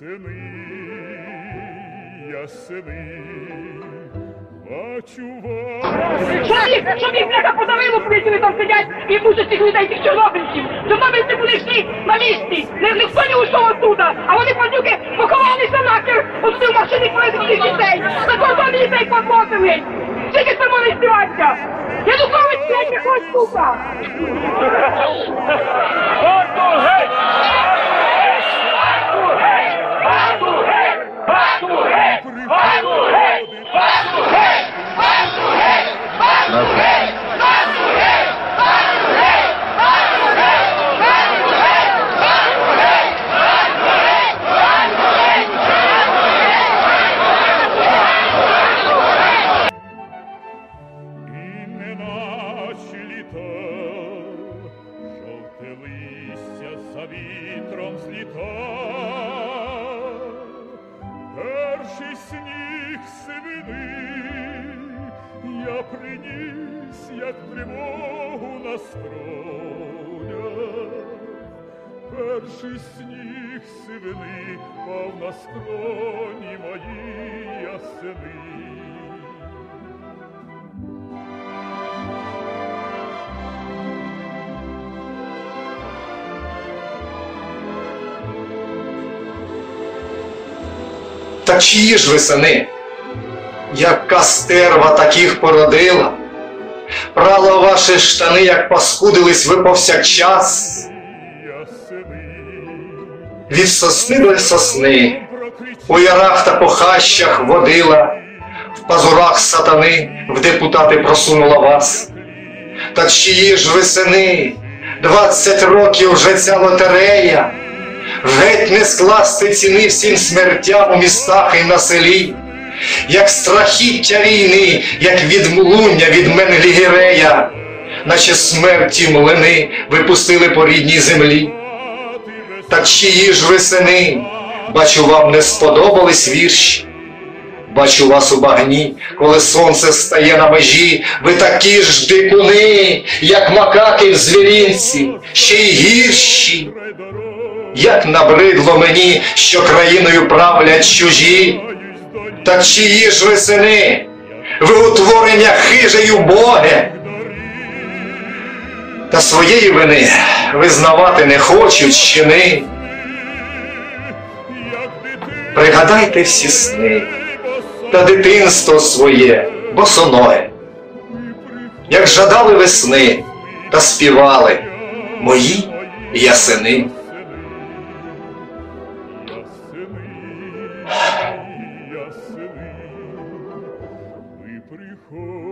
Ясени, ясени, бачу вас. Чоловік, щоб їх бляха подавило, коли там сидять і мусять цих людей, цих чорнобильців. Чорнобильці були всі на місці. Не, ніхто не ушов оттуда. А вони падюки поховалися нахер. Отуди в машині повезли дітей. Так вони дітей подвозили. Скільки це може здіватися? Я духовець блядь, якогось сука. Вітром зліта. Перший сніг сивини я приніс, як тривогу на скронях. Перший сніг сивини пав на скроні мої ясени. Та чиї ж ви сини? Яка стерва таких породила? Прала ваші штани, як паскудились ви повсякчас. Від сосни до сосни, у ярах та похащах водила, в пазурах сатани в депутати просунула вас. Та чиї ж ви сини? Двадцять років вже ця лотерея, геть не скласти ціни всім смертям у містах і на селі, як страхіття війни, як відмлуння від Менглігерея, наче смерті млини випустили по рідній землі. Так чиї ж ви сини? Бачу, вам не сподобались вірші. Бачу вас у багні, коли сонце стає на межі, ви такі ж дикуни, як макаки в звірінці, ще й гірші. Як набридло мені, що країною правлять чужі, так чиї ж ви сини? Ви утворення хиже й убоге. Та своєї вини визнавати не хочуть щени. Пригадайте всі сни та дитинство своє, босоноге, як жадали весни та співали мої ясени. Ясени, ви приходите